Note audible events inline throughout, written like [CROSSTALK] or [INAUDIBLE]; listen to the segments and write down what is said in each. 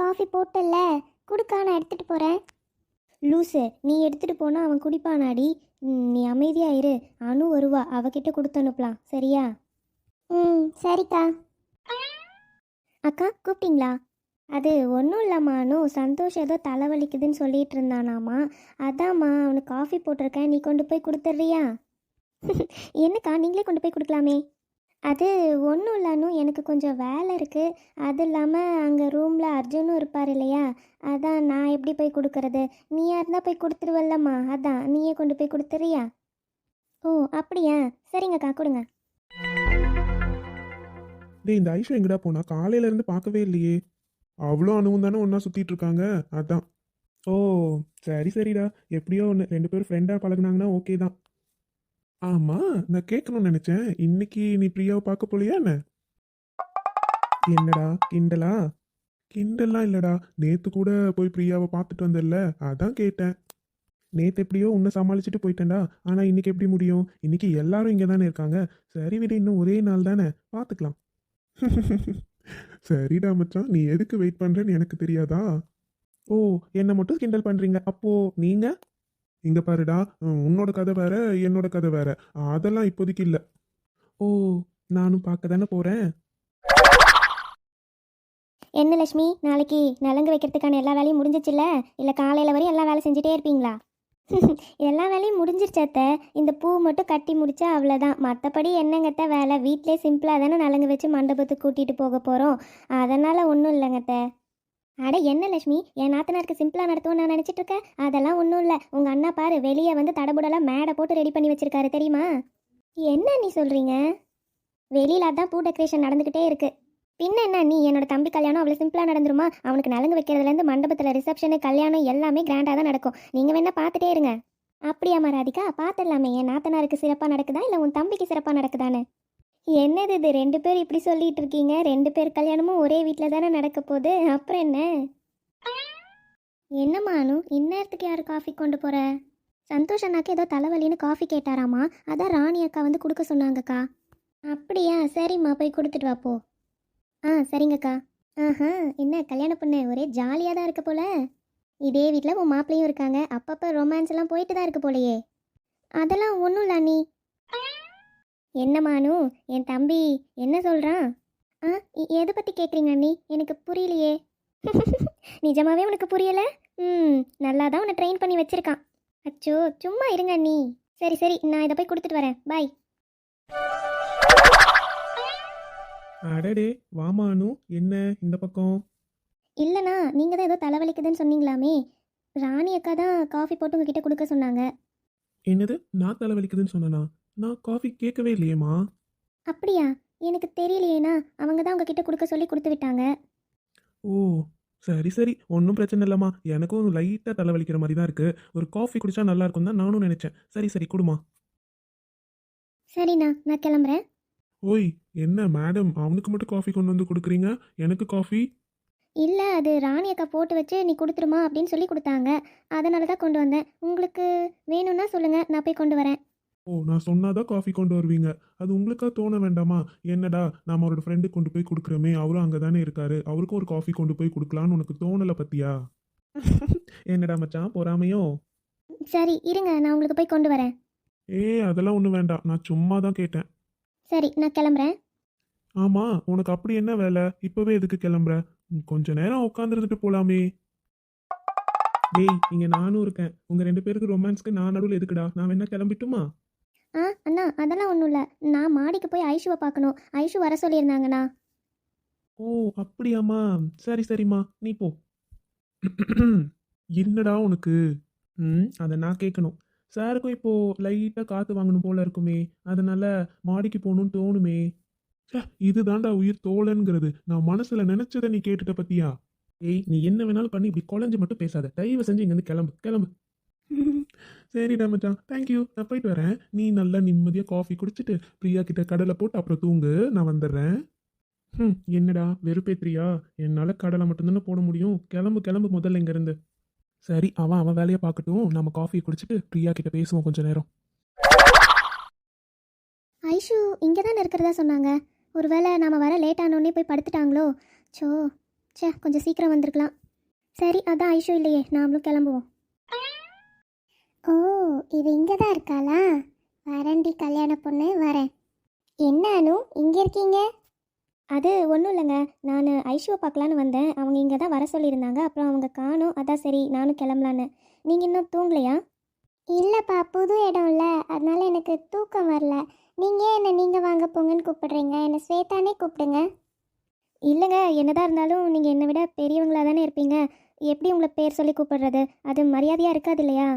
Coffee போட்டல்ல. குடுக்கா நான் எடுத்துகிட்டு போகிறேன் லூசு நீ எடுத்துகிட்டு போனால் அவன் குடிப்பானாடி. நீ அமைதியாயிரு அனு வருவா. அவகிட்ட கொடுத்து அனுப்பலாம் சரியா? ம் சரிக்கா. அக்கா கூப்பிட்டீங்களா? அது ஒன்றும் இல்லைம்மா அனு. சந்தோஷ் ஏதோ தலைவலிக்குதுன்னு சொல்லிட்டு இருந்தானாமா. அதாம்மா அவனுக்கு காஃபி போட்டிருக்கேன். நீ கொண்டு போய் கொடுத்துட்றியா? [LAUGHS] என்னக்கா நீங்களே கொண்டு போய் கொடுக்கலாமே. அது ஒன்றும் இல்லைன்னு எனக்கு கொஞ்சம் வேலை இருக்குது அது இல்லாமல் அங்கே ரூமில் அர்ஜுனும் இருப்பார் இல்லையா? அதான் நான் எப்படி போய் கொடுக்கறது? நீயா இருந்தால் போய் கொடுத்துருவல்லம்மா. அதான் நீயே கொண்டு போய் கொடுத்துறியா? ஓ அப்படியா? சரிங்கக்கா கொடுங்க. டேய் இந்த ஐஷா எங்கடா போனா? காலையில இருந்து பார்க்கவே இல்லையே. அவ்வளோ அணுவும் தானே ஒன்றா சுற்றிட்டு இருக்காங்க? அதான். ஓ சரி சரிடா. எப்படியோ ஒன்று ரெண்டு பேரும் ஃப்ரெண்டாக பழகுனாங்கன்னா ஓகே தான். ஆமாம் நான் கேட்கணும்னு நினச்சேன். இன்னைக்கு நீ பிரியாவை பார்க்க போலியா என்ன? என்னடா கிண்டலா? கிண்டல்லாம் இல்லடா. நேத்து கூட போய் பிரியாவை பார்த்துட்டு வந்தல அதான் கேட்டேன். நேத்து எப்படியோ உன்னை சமாளிச்சுட்டு போயிட்டேன்டா. ஆனா இன்னைக்கு எப்படி முடியும்? இன்னைக்கு எல்லாரும் இங்கே தானே இருக்காங்க. சரி விட இன்னும் ஒரே நாள் தானே. பார்த்துக்கலாம். [LAUGHS] சரிடா மச்சான் நீ எதுக்கு வெயிட் பண்றேன்னு எனக்கு தெரியாதா? ஓ என்னை மட்டும் கிண்டல் பண்றீங்க. அப்போ நீங்க? இங்க பாருடா உன்னோட கதை வேற என்னோட கதை வேற. அதெல்லாம் இப்போதைக்கு இல்ல. ஓ நானும் பார்க்க தானே போறேன்? என்ன லட்சுமி நாளைக்கு நலங்கு வைக்கிறதுக்கான எல்லா வேலையும் முடிஞ்சிச்சுல்ல இல்லை காலையில் வரையும் எல்லா வேலை செஞ்சுட்டே இருப்பீங்களா? [LAUGHS] எல்லா வேலையும் முடிஞ்சிருச்சத்த இந்த பூ மட்டும் கட்டி முடிச்சா அவ்வளோதான் மற்றபடி என்னங்கத்த வேலை? வீட்டிலே சிம்பிளாக தானே நலங்கு வச்சு மண்டபத்துக்கு கூட்டிகிட்டு போக போகிறோம் அதனால் ஒன்றும் இல்லைங்கத்த அட என்ன லட்சுமி? என் நாத்தனாருக்கு சிம்பிளாக நடத்துவோம் நான் நினச்சிட்டு இருக்கேன் அதெல்லாம் ஒன்றும் இல்லை. உங்கள் அண்ணா பாரு வெளியே வந்து தடபுடலாம் மேடை போட்டு ரெடி பண்ணி வச்சிருக்காரு தெரியுமா? என்ன நீ சொல்கிறீங்க வெளியில் அதான் பூ டெக்கரேஷன் நடந்துக்கிட்டே இருக்கு. பின்ன என்ன நீ? என்னோட தம்பி கல்யாணம் அவ்வளோ சிம்பிளாக நடந்துருமா? அவனுக்கு நலங்கு வைக்கிறதுலேருந்து மண்டபத்தில் ரிசப்ஷனு கல்யாணம் எல்லாமே கிராண்டாக தான் நடக்கும். நீங்கள் வேணா பார்த்துட்டே இருங்க. அப்படியாமா ராதிகா பார்த்துடலாமே. என் நாத்தனாருக்கு சிறப்பாக நடக்குதா? இல்லை உன் தம்பிக்கு சிறப்பாக நடக்குதான்னு? என்னது இது? ரெண்டு பேர் இப்படி சொல்லிட்டு இருக்கீங்க. ரெண்டு பேர் கல்யாணமும் ஒரே வீட்டில் தானே நடக்க போகுது. அப்புறம் என்ன? என்னம்மா அனு இந்நேரத்துக்கு யார் காஃபி கொண்டு போகிற சந்தோஷ் அண்ணாக்கு ஏதோ தலைவலின்னு காஃபி கேட்டாராமா? அதான் ராணி அக்கா வந்து கொடுக்க சொன்னாங்கக்கா. அப்படியா? சரிம்மா போய் கொடுத்துட்டு வா போ. ஆ சரிங்கக்கா. ஆஹா என்ன கல்யாண பொண்ணு? ஒரே ஜாலியாக தான் இருக்க போல. இதே வீட்டில் உன் மாப்பிள்ளையும் இருக்காங்க. அப்பப்போ ரொமான்ஸ் எல்லாம் போயிட்டு தான் இருக்க போலையே. அதெல்லாம் ஒன்றும் இல்லை நீ என்ன மானு? என் தம்பி என்ன சொல்கிறான் ஆ எதை பற்றி கேட்குறீங்க அண்ணி? எனக்கு புரியலையே. [LAUGHS] நிஜமாவே உனக்கு புரியல? ம் நல்லா தான் உன்னை ட்ரெயின் பண்ணி வச்சிருக்கான். அச்சோ சும்மா இருங்க அண்ணி. சரி சரி நான் இதை போய் கொடுத்துட்டு வரேன். பாய் அடடே வாமா அனு என்ன இந்த பக்கம்? இல்லைண்ணா நீங்கள் தான் ஏதோ தலைவலிக்குதுன்னு சொன்னீங்களாமே. ராணி அக்கா தான் காஃபி போட்டு உங்ககிட்ட கொடுக்க சொன்னாங்க. என்னது? நான் தலைவலிக்குதுன்னு சொன்னனா? நான் காஃபி கேட்கவே இல்லையேம்மா. அப்படியா? எனக்கு தெரியலையேண்ணா. அவங்க தான் உங்ககிட்ட கொடுக்க சொல்லி கொடுத்து விட்டாங்க. ஓ சரி சரி. ஒன்றும் பிரச்சனை இல்லைம்மா. எனக்கும் லைட்டாக தலைவலிக்கிற மாதிரி தான் இருக்கு. ஒரு காஃபி குடிச்சா நல்லா இருக்கும் தான் நானும் நினைச்சேன். சரி சரி குடுமா சரிண்ணா நான் கிளம்புறேன். ஓய் என்ன மேடம் அவனுக்கு மட்டும் காஃபி கொண்டு வந்து கொடுக்குறீங்க? எனக்கு காஃபி இல்லை அது ராணி அக்கா போட்டு வச்சு நீ கொடுத்துருமா அப்படின்னு சொல்லி கொடுத்தாங்க. அதனால தான் கொண்டு வந்தேன். உங்களுக்கு வேணும்னா சொல்லுங்கள் நான் போய் கொண்டு வரேன். ஓ நான் சொன்னாதான் காஃபி கொண்டு வருவீங்க. அது உங்களுக்கா தோண வேண்டாமா? என்னடா நாம அவரோட ஃப்ரெண்டு கொண்டு போய் கொடுக்குறோமே. அவரும் அங்கே தானே இருக்காரு. அவருக்கும் ஒரு காஃபி கொண்டு போய் கொடுக்கலான்னு உனக்கு தோணலை பத்தியா? [LAUGHS] என்னடா மச்சான் பொறாமையோ? சரி இருங்க நான் உங்களுக்கு போய் கொண்டு வரேன். ஏ அதெல்லாம் ஒன்றும் வேண்டாம். நான் சும்மா தான் கேட்டேன். சரி நான் கிளம்புறேன். ஆமா உனக்கு அப்படி என்ன வேலை? இப்பவே எதுக்கு கிளம்புற? கொஞ்ச நேரம் உட்காந்துருந்துட்டு போலாமே. டேய் இங்க நானும் இருக்கேன். உங்க ரெண்டு பேருக்கு ரொமான்ஸ்க்கு நான் நடுவில் எதுக்குடா? நான் வேணா கிளம்பிட்டுமா? ஆ அண்ணா அதெல்லாம் ஒன்றும் இல்லை. நான் மாடிக்கு போய் ஐஷுவை பார்க்கணும். ஐஷு வர சொல்லியிருந்தாங்கண்ணா. ஓ அப்படியாம்மா. சரி சரிம்மா. நீ போ. என்னடா உனக்கு? ம் அதை நான் கேட்கணும். சாருக்கும் இப்போ லைட்டாக காற்று வாங்கணும் போல இருக்குமே. அதனால மாடிக்கு போகணும்னு தோணுமே. ச்சே, இதுதான்டா உயிர் தோழன்கிறது. நான் மனசுல நினைச்சதை நீ கேட்டுட்ட பத்தியா? ஏய் நீ என்ன வேணாலும் பண்ணி. இப்படி குழஞ்சு மட்டும் பேசாத. தயவு செஞ்சு இங்கேருந்து கிளம்பு. கிளம்பு. [LAUGHS] சரிடா மச்சான். தேங்க்யூ நான் போயிட்டு வரேன். நீ நல்லா நிம்மதியாக காஃபி குடிச்சிட்டு பிரியா கிட்ட கடலை போட்டு அப்புறம் தூங்கு. நான் வந்துடுறேன். ம் என்னடா வெறுப்பேத்திரியா என்னால் கடலை மட்டும்தானே போட முடியும்? கிளம்பு கிளம்பு முதல்ல இங்கேருந்து. சரி அவன் அவன் வேலையை பார்க்கட்டும். நம்ம காஃபியை குடிச்சிட்டு பிரியா கிட்ட பேசுவோம் கொஞ்ச நேரம். ஐஷு இங்கே தானே இருக்கிறதா சொன்னாங்க. ஒருவேளை நாம் வர லேட் ஆனோடனே போய் படுத்துட்டாங்களோ? சோ ச்சே கொஞ்சம் சீக்கிரம் வந்திருக்கலாம். சரி அதான் ஐஷு இல்லையே. நாமளும் கிளம்புவோம். ஓ இவ இங்கே தான் இருக்காளா? வரண்டி கல்யாண பொண்ணு வரேன். என்ன அனு இங்கே இருக்கீங்க? அது ஒன்றும் இல்லைங்க. நான் ஐஷுவை பார்க்கலான்னு வந்தேன். அவங்க இங்கே தான் வர சொல்லியிருந்தாங்க. அப்புறம் அவங்க காணும். அதான் சரி நானும் கிளம்பலான்னு. நீங்கள் இன்னும் தூங்கலையா? இல்லைப்பா புது இடம் இல்லை. அதனால எனக்கு தூக்கம் வரல. நீங்கள் என்ன நீங்கள் வாங்க போங்கன்னு கூப்பிடுறீங்க? என்னை ஸ்வேதானே கூப்பிடுங்க. இல்லைங்க என்னதான் இருந்தாலும் நீங்கள் என்னை விட பெரியவங்களா தானே இருப்பீங்க. எப்படி உங்களை பேர் சொல்லி கூப்பிடுறது? அது மரியாதையாக இருக்காது இல்லையா?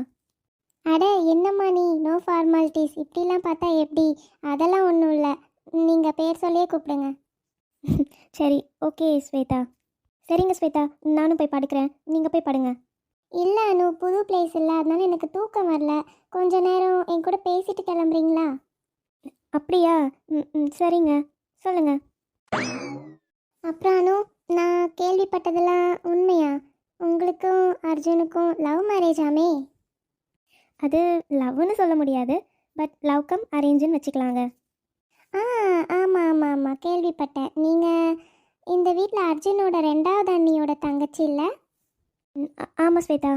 அட என்னம்மா நீ? நோ ஃபார்மாலிட்டிஸ் இப்படிலாம் பார்த்தா எப்படி? அதெல்லாம் ஒன்றும் இல்லை. நீங்கள் பேர் சொல்லியே கூப்பிடுங்க. [LAUGHS] சரி ஓகே ஸ்வேதா. சரிங்க ஸ்வேதா. நானும் போய் படுக்கிறேன். நீங்கள் போய் படுங்க. இல்லை அனு புது பிளேஸ் இல்லை. அதனால எனக்கு தூக்கம் வரல. கொஞ்ச நேரம் என் கூட பேசிட்டு கிளம்புறீங்களா? அப்படியா? ம் ம் சரிங்க. சொல்லுங்க. அப்புறம் அனு நான் கேள்விப்பட்டதெல்லாம் உண்மையா? உங்களுக்கும் அர்ஜுனுக்கும் லவ் மேரேஜாமே அது லவ்னு சொல்ல முடியாது பட் லவ் கம் அரேஞ்சுன்னு வச்சுக்கலாங்க. ஆ ஆமாம் ஆமாம் ஆமாம் கேள்விப்பட்டேன். நீங்கள் இந்த வீட்டில் அர்ஜுனோட ரெண்டாவது அண்ணியோட தங்கச்சி இல்லை? ஆமாம் ஸ்வேதா.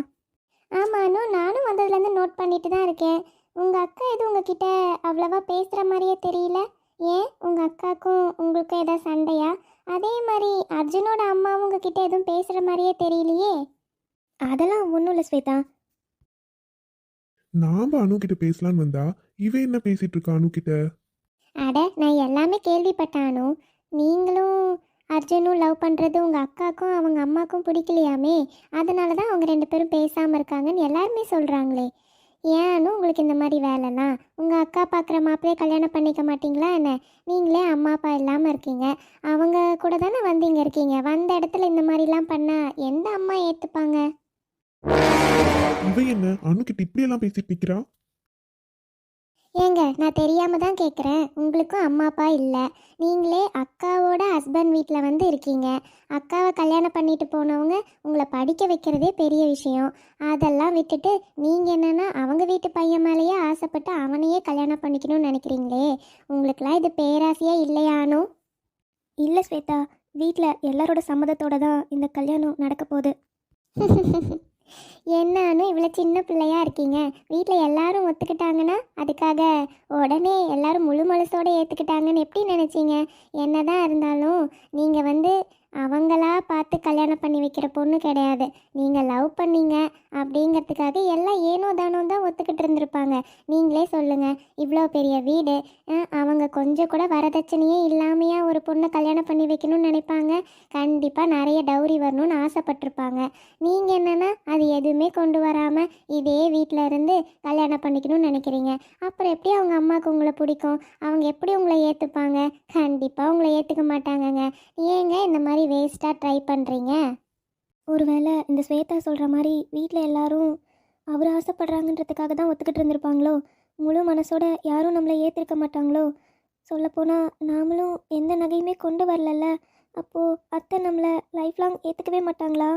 ஆமானு நானும் வந்ததுலேருந்து நோட் பண்ணிட்டு தான் இருக்கேன். உங்கள் அக்கா எதுவும் உங்ககிட்ட அவ்வளவா பேசுகிற மாதிரியே தெரியல. ஏன்? உங்கள் அக்காவுக்கும் உங்களுக்கும் ஏதாவது சண்டையா? அதே மாதிரி அர்ஜுனோட அம்மாவும் உங்ககிட்ட எதுவும் பேசுகிற மாதிரியே தெரியலையே. அதெல்லாம் ஒன்றும் இல்லை ஸ்வேதா. நாம அனு கிட்ட பேசலான்னு வந்தா இவ என்ன பேசிட்டு இருக்கா அனு கிட்ட? அட நான் எல்லாமே கேள்விப்பட்டானோ நீங்களும் அர்ஜுனும் லவ் பண்ணுறது உங்கள் அக்காக்கும் அவங்க அம்மாக்கும் பிடிக்கலையாமே? அதனால தான் அவங்க ரெண்டு பேரும் பேசாமல் இருக்காங்கன்னு எல்லாருமே சொல்கிறாங்களே ஏன்னு உங்களுக்கு இந்த மாதிரி வேலைலாம் உங்கள் அக்கா பார்க்குற மாப்பிள்ளையே கல்யாணம் பண்ணிக்க மாட்டிங்களா என்ன? நீங்களே அம்மா அப்பா இல்லாமல் இருக்கீங்க. அவங்க கூட தானே வந்தீங்க இருக்கீங்க. வந்த இடத்துல இந்த மாதிரிலாம் பண்ணால் எந்த அம்மா ஏற்றுப்பாங்க இவ என்ன? அனு கிட்ட இப்படி எல்லாம் பேசிட்டு நிக்கிறா? ஏங்க நான் தெரியாம தான் கேட்குறேன் உங்களுக்கும் அம்மா அப்பா இல்லை. நீங்களே அக்காவோட ஹஸ்பண்ட் வீட்டில் வந்து இருக்கீங்க. அக்காவை கல்யாணம் பண்ணிட்டு போனவங்க உங்களை படிக்க வைக்கிறதே பெரிய விஷயம். அதெல்லாம் விட்டுட்டு நீங்கள் என்னன்னா அவங்க வீட்டு பையன் மேலேயே ஆசைப்பட்டு அவனையே கல்யாணம் பண்ணிக்கணும்னு நினைக்கிறீங்களே. உங்களுக்குலாம் இது பேராசையா இல்லையானோ இல்லை ஸ்வேதா. வீட்டில் எல்லாரோட சம்மதத்தோட தான் இந்த கல்யாணம் நடக்க போகுது. [LAUGHS] என்னானு இவ்வளோ சின்ன பிள்ளையா இருக்கீங்க? வீட்டில் எல்லாரும் ஒத்துக்கிட்டாங்கன்னா அதுக்காக உடனே எல்லாரும் முழு மனசோட ஏற்றுக்கிட்டாங்கன்னு எப்படி நினச்சிங்க? என்னதான் இருந்தாலும் நீங்கள் வந்து அவங்களா பார்த்து கல்யாணம் பண்ணி வைக்கிற பொண்ணு கிடையாது. நீங்கள் லவ் பண்ணீங்க அப்படிங்கிறதுக்காக எல்லாம் ஏனோ தானோ தான் ஒத்துக்கிட்டு இருந்திருப்பாங்க. நீங்களே சொல்லுங்கள் இவ்வளோ பெரிய வீடு அவங்க கொஞ்சம் கூட வரதட்சணையே இல்லாமையா ஒரு பொண்ணை கல்யாணம் பண்ணி வைக்கணும்னு நினைப்பாங்க. கண்டிப்பாக நிறைய டௌரி வரணும்னு ஆசைப்பட்டிருப்பாங்க. நீங்கள் என்னென்னா அது எதுவுமே கொண்டு வராமல் இதே வீட்டில் இருந்து கல்யாணம் பண்ணிக்கணும்னு நினைக்கிறீங்க. அப்புறம் எப்படி அவங்க அம்மாவுக்கு உங்களை பிடிக்கும்? அவங்க எப்படி உங்களை ஏற்றுப்பாங்க கண்டிப்பாக உங்களை ஏற்றுக்க மாட்டாங்கங்க. ஏங்க இந்த மாதிரி வேஸ்ட்டாக ட்ரை பண்ணுறீங்க ஒருவேளை இந்த ஸ்வேதா சொல்கிற மாதிரி வீட்டில் எல்லாரும் அவர் ஆசைப்படுறாங்கன்றதுக்காக தான் ஒத்துக்கிட்டு இருந்திருப்பாங்களோ? முழு மனசோட யாரும் நம்மளை ஏற்றிருக்க மாட்டாங்களோ? சொல்லப்போனால் நாமளும் எந்த நகையுமே கொண்டு வரலல்ல? அப்போது அத்தை நம்மளை லைஃப் லாங் ஏற்றுக்கவே மாட்டாங்களா?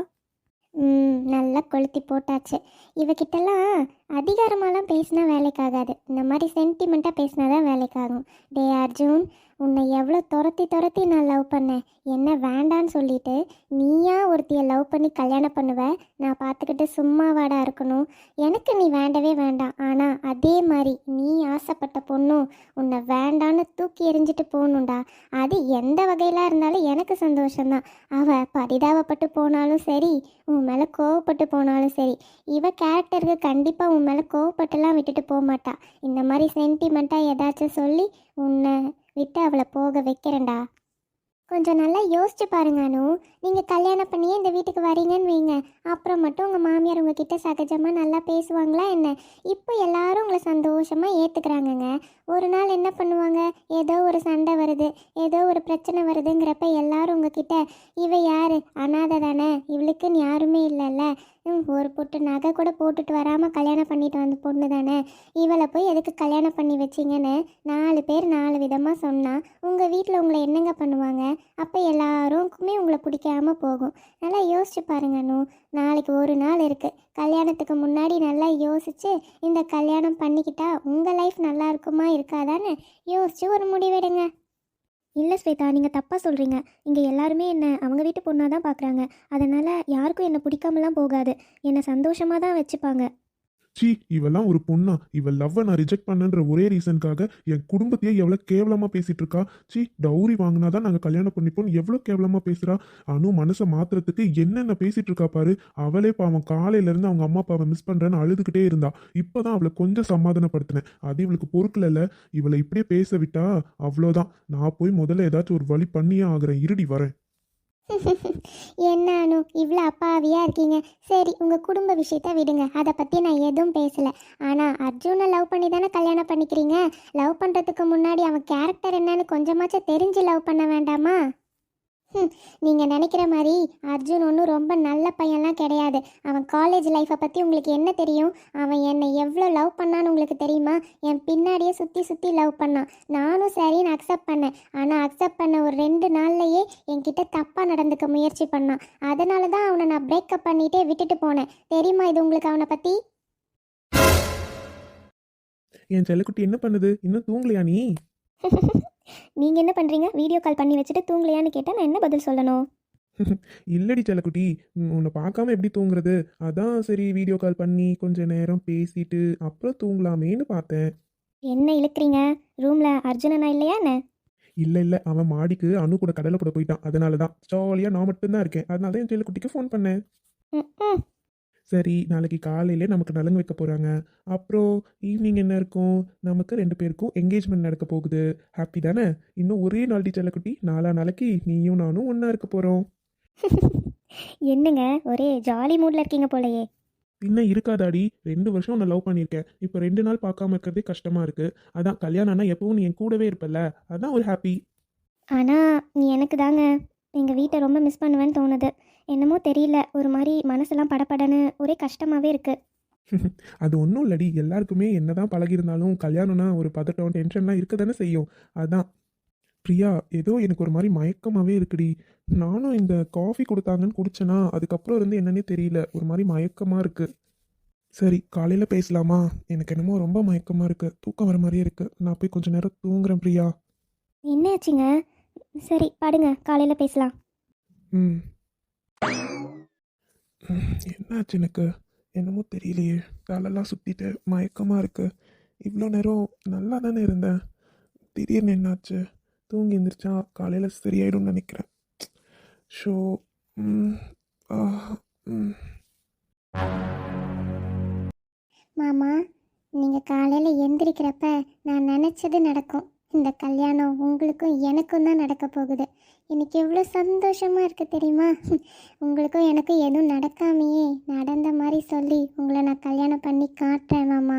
ம் நல்லா கொளுத்தி போட்டாச்சு. இவகிட்டலாம் அதிகாரமாலாம் பேசினா வேலைக்காகாது. இந்த மாதிரி சென்டிமெண்ட்டாக பேசினா தான் வேலைக்காகும். டே அர்ஜுன் உன்னை எவ்வளோ துரத்தி துரத்தி நான் லவ் பண்ணேன். என்ன வேண்டான்னு சொல்லிட்டு நீயா ஒருத்தியை லவ் பண்ணி கல்யாணம் பண்ணுவ? நான் பார்த்துக்கிட்டு சும்மாவாடா இருக்கணும். எனக்கு நீ வேண்டவே வேண்டாம். ஆனால் அதே மாதிரி நீ ஆசைப்பட்ட பொண்ணும் உன்னை வேண்டான்னு தூக்கி எறிஞ்சிட்டு போகணுண்டா அது எந்த வகையிலாக இருந்தாலும் எனக்கு சந்தோஷம்தான். அவள் பரிதாபப்பட்டு போனாலும் சரி உன் மேலே கோவப்பட்டு போனாலும் சரி இவ கேரக்டருக்கு கண்டிப்பாக உன் மேலே கோவப்பட்டுலாம் விட்டுட்டு போக மாட்டா இந்த மாதிரி சென்டிமெண்ட்டாக ஏதாச்சும் சொல்லி உன்னை விட்டு அவளை போக வைக்கிறேன்டா. கொஞ்சம் நல்லா யோசிச்சு பாருங்க அனு. நீங்கள் கல்யாணம் பண்ணியே இந்த வீட்டுக்கு வரீங்கன்னு வைங்க. அப்புறம் மட்டும் உங்கள் மாமியார் உங்ககிட்ட சகஜமாக நல்லா பேசுவாங்களா என்ன? இப்போ எல்லாரும் உங்களை சந்தோஷமாக ஏற்றுக்கிறாங்கங்க ஒரு நாள் என்ன பண்ணுவாங்க? ஏதோ ஒரு சண்டை வருது. ஏதோ ஒரு பிரச்சனை வருதுங்கிறப்ப எல்லாரும் உங்ககிட்ட இவ யார்? அனாதை தானே. இவளுக்குன்னு யாருமே இல்லைல்ல. ஒரு பொட்டு நகை கூட போட்டுட்டு வராமல் கல்யாணம் பண்ணிட்டு வந்த பொண்ணு தானே? இவளை போய் எதுக்கு கல்யாணம் பண்ணி வச்சிங்கன்னு? நாலு பேர் நாலு விதமாக சொன்னால் உங்கள் வீட்டில் உங்களை என்னங்க பண்ணுவாங்க? அப்போ எல்லாருக்குமே உங்களை பிடிக்காம போகும். நல்லா யோசிச்சு பாருங்க நாளைக்கு ஒரு நாள் இருக்குது கல்யாணத்துக்கு முன்னாடி நல்லா யோசித்து இந்த கல்யாணம் பண்ணிக்கிட்டா உங்கள் லைஃப் நல்லா இருக்குமா இருக்காதான்னு யோசிச்சு ஒரு முடிவெடுங்க. இல்லை ஸ்வேதா நீங்கள் தப்பாக சொல்கிறீங்க இங்கே எல்லாருமே என்னை அவங்க வீட்டு பொண்ணாக தான் பார்க்குறாங்க அதனால் யாருக்கும் என்னை பிடிக்காமலாம் போகாது. என்னை சந்தோஷமாக தான் வச்சுப்பாங்க. சீ இவெல்லாம் ஒரு பொண்ணா? இவள் லவ்வை நான் ரிஜெக்ட் பண்ணன்ற ஒரே ரீசனுக்காக என் குடும்பத்தையே எவ்வளோ கேவலமாக பேசிட்டு இருக்கா சீ டௌரி வாங்கினாதான் நாங்கள் கல்யாணம் பண்ணிப்போம் எவ்வளோ கேவலமாக பேசுகிறா அனு மனசை மாத்துறதுக்கு என்னென்ன பேசிட்டு இருக்கா பாரு? அவளே பாவம் காலையிலேருந்து அவங்க அம்மா அப்பாவை மிஸ் பண்ணுறேன்னு அழுதுகிட்டே இருந்தா. இப்பதான் அவளை கொஞ்சம் சமாதானப்படுத்தினேன். அது இவளுக்கு பொறுக்கல இவளை இப்படியே பேச விட்டா அவ்வளோதான். நான் போய் முதல்ல ஏதாச்சும் ஒரு வழி பண்ணியே ஆகிறேன். இருடி வரேன். என்ன அனு இவ்வளோ அப்பாவியாக இருக்கீங்க? சரி உங்கள் குடும்ப விஷயத்த விடுங்க. அதை பற்றி நான் எதுவும் பேசலை. ஆனால் அர்ஜுனை லவ் பண்ணி தானே கல்யாணம் பண்ணிக்கிறீங்க? லவ் பண்ணுறதுக்கு முன்னாடி அவன் கேரக்டர் என்னன்னு கொஞ்சமாச்சும் தெரிஞ்சு லவ் பண்ண வேண்டாமா? நீங்கள் நினைக்கிற மாதிரி அர்ஜுன் ஒன்றும் ரொம்ப நல்ல பையன்லாம் கிடையாது. அவன் காலேஜ் லைஃப்பை பற்றி உங்களுக்கு என்ன தெரியும்? அவன் என்னை எவ்வளோ லவ் பண்ணான்னு உங்களுக்கு தெரியுமா? என் பின்னாடியே சுற்றி சுற்றி லவ் பண்ணான். நானும் சரின்னு அக்செப்ட் பண்ணேன். ஆனால் அக்செப்ட் பண்ண ஒரு ரெண்டு நாள்லையே என்கிட்ட தப்பாக நடந்துக்க முயற்சி பண்ணான். அதனால தான் அவனை நான் பிரேக்கப் பண்ணிட்டே விட்டுட்டு போனேன். தெரியுமா இது உங்களுக்கு அவனை பற்றி என் செல்லக்குட்டி என்ன பண்ணுது? இன்னும் தூங்கலையா நீ? [LAUGHS] நீங்கள் என்ன பண்ணுறீங்க வீடியோ கால் பண்ணி வச்சுட்டு தூங்கலையான்னு கேட்டால் நான் என்ன பதில் சொல்லணும்? [LAUGHS] இல்லடி செல்லக்குட்டி உன்னை பார்க்காம எப்படி தூங்குறது? அதான் சரி வீடியோ கால் பண்ணி கொஞ்ச நேரம் பேசிட்டு அப்புறம் தூங்கலாமேன்னு பார்த்தேன். என்ன இழுக்கிறீங்க? ரூமில் அர்ஜுனனா இல்லையா என்ன? இல்ல இல்ல அவன் மாடிக்கு அணு கூட கடலை கூட போயிட்டான். அதனால தான் ஜாலியாக நான் மட்டும்தான் இருக்கேன். அதனால தான் என் செல்லக்குட்டிக்கு ஃபோன் பண்ணேன். ம், ம் சரி நாளைக்கு காலையிலே நமக்கு நலங்கு வைக்க போகிறாங்க அப்புறம் ஈவினிங் என்ன இருக்கும்? நமக்கு ரெண்டு பேருக்கும் என்கேஜ்மெண்ட் நடக்க போகுது. ஹாப்பி தானே? இன்னும் ஒரே நாள் டி செல்லக்குட்டி நாலா நாளைக்கு நீயும் நானும் ஒன்றா இருக்க போகிறோம் [LAUGHS] என்னங்க? ஒரே ஜாலி மூடில் இருக்கீங்க போலயே. பின்ன இருக்காதாடி? ரெண்டு வருஷம் உன்னை லவ் பண்ணியிருக்கேன். இப்போ ரெண்டு நாள் பார்க்காம இருக்கிறதே கஷ்டமாக இருக்குது அதான் கல்யாணம் ஆனால் எப்பவும் நீ என் கூடவே இருப்பல்ல. அதான் ஒரு ஹாப்பி ஆனால் நீ எனக்கு தாங்க. எங்கள் வீட்டை ரொம்ப மிஸ் பண்ணுவேன்னு தோணுது. என்னமோ தெரியல. ஒரு மாதிரி மனசெல்லாம் படபடன்னு ஒரே கஷ்டமாகவே இருக்குது [LAUGHS] அது ஒன்றும் இல்லடி. எல்லாருக்குமே என்னதான் பழகியிருந்தாலும் கல்யாணம்னா ஒரு பதட்டம் டென்ஷன்லாம் இருக்க தானே செய்யும். அதான். பிரியா ஏதோ எனக்கு ஒரு மாதிரி மயக்கமாகவே இருக்குடி. நானும் இந்த காஃபி கொடுத்தாங்கன்னு குடிச்சேனா அதுக்கப்புறம் இருந்து என்னன்னே தெரியல. ஒரு மாதிரி மயக்கமாக இருக்கு. சரி காலையில் பேசலாமா? எனக்கு என்னமோ ரொம்ப மயக்கமாக இருக்கு. தூக்கம் வர மாதிரியே இருக்கு. நான் போய் கொஞ்ச நேரம் தூங்குறேன் பிரியா. என்னாச்சுங்க சரி பாடுங்க. காலையில் பேசலாம். ம், என்னாச்சு எனக்கு என்னமோ தெரியலையே. தலைலாம் சுற்றிட்டு மயக்கமாக இருக்கு. இவ்வளோ நேரம் நல்லா தானே இருந்தேன். திடீர்னு என்னாச்சு? தூங்கி எந்திரிச்சா காலையில் சரியாயிடும்னு நினைக்கிறேன். ஷோ மாமா நீங்கள் காலையில் எந்திரிக்கிறப்ப நான் நினச்சது நடக்கும். இந்த கல்யாணம் உங்களுக்கும் எனக்கும் தான் நடக்க போகுது. எனக்கு எவ்வளோ சந்தோஷமாக இருக்குது தெரியுமா? [LAUGHS] உங்களுக்கும் எனக்கும் எதுவும் நடக்காமையே நடந்த மாதிரி சொல்லி உங்களை நான் கல்யாணம் பண்ணி காட்டுறேன் மாமா.